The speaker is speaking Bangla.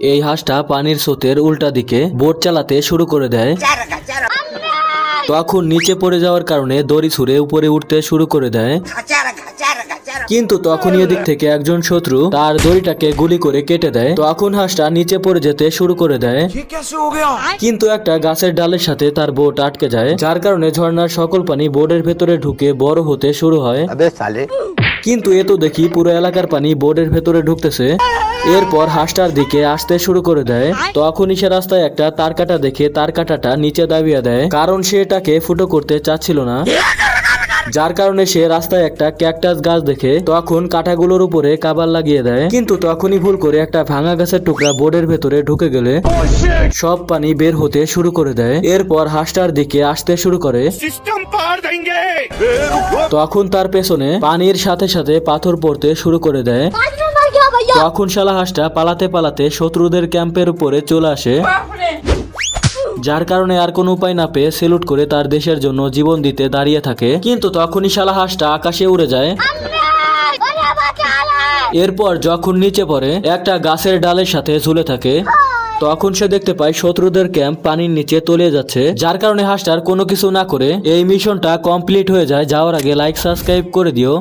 এই হাঁসটা পানির স্রোতের উল্টা দিকে বোট চালাতে শুরু করে দেয়। তখন নিচে পড়ে যাওয়ার কারণে দড়ি ছুড়ে উপরে উঠতে শুরু করে দেয়। কিন্তু তখন এদিক থেকে একজন শত্রু তার দড়িটাকে গুলি করে কেটে দেয়। তখন হাঁসটা নিচে পড়ে যেতে শুরু করে দেয়। কিন্তু একটা গাছের ডালের সাথে তার বোট আটকে যায়, যার কারণে ঝর্ণার সকল পানি বোর্ডের ভেতরে ঢুকে বড় হতে শুরু হয়। কিন্তু এ তো দেখি পুরো এলাকার পানি বোর্ডের ভেতরে ঢুকতেছে। এরপর হাঁসটার দিকে আসতে শুরু করে দেয়। তখনই সে রাস্তায় একটা তার কাটা দেখে তার কাটাটা নিচে দাবিয়ে দেয়। কারণ সে এটাকে ফুটো করতে চাচ্ছিল না। যার কারণে সে রাস্তায় একটা ক্যাকটাস গাছ দেখে তখন কাঁটাগুলোর উপরে কাবার লাগিয়ে দেয়। কিন্তু তখনই ভুল করে একটা ভাঙা গাছের টুকরা বোর্ডের ভেতরে ঢুকে গেলে সব পানি বের হতে শুরু করে দেয়। এরপর হাঁসটার দিকে আসতে শুরু করে। তখন তার পেছনে পানির সাথে সাথে পাথর পড়তে শুরু করে দেয়। তখন শালা হাঁসটা পালাতে পালাতে শত্রুদের ক্যাম্পের উপরে চলে আসে। যার কারণে আর কোনো উপায় না পেয়ে সেলুট করে তার দেশের জন্য জীবন দিতে দাঁড়িয়ে থাকে। কিন্তু তখনই শালা হাঁসটা আকাশে উড়ে যায়। এরপর যখন নিচে পড়ে, একটা গাছের ডালের সাথে ঝুলে থাকে, তখন সে দেখতে পায় শত্রুদের ক্যাম্প পানির নিচে তলিয়ে যাচ্ছে। যার কারণে হাঁসটার কোনো কিছু না করে এই মিশনটা কমপ্লিট হয়ে যায়। যাওয়ার আগে লাইক সাবস্ক্রাইব করে দিও।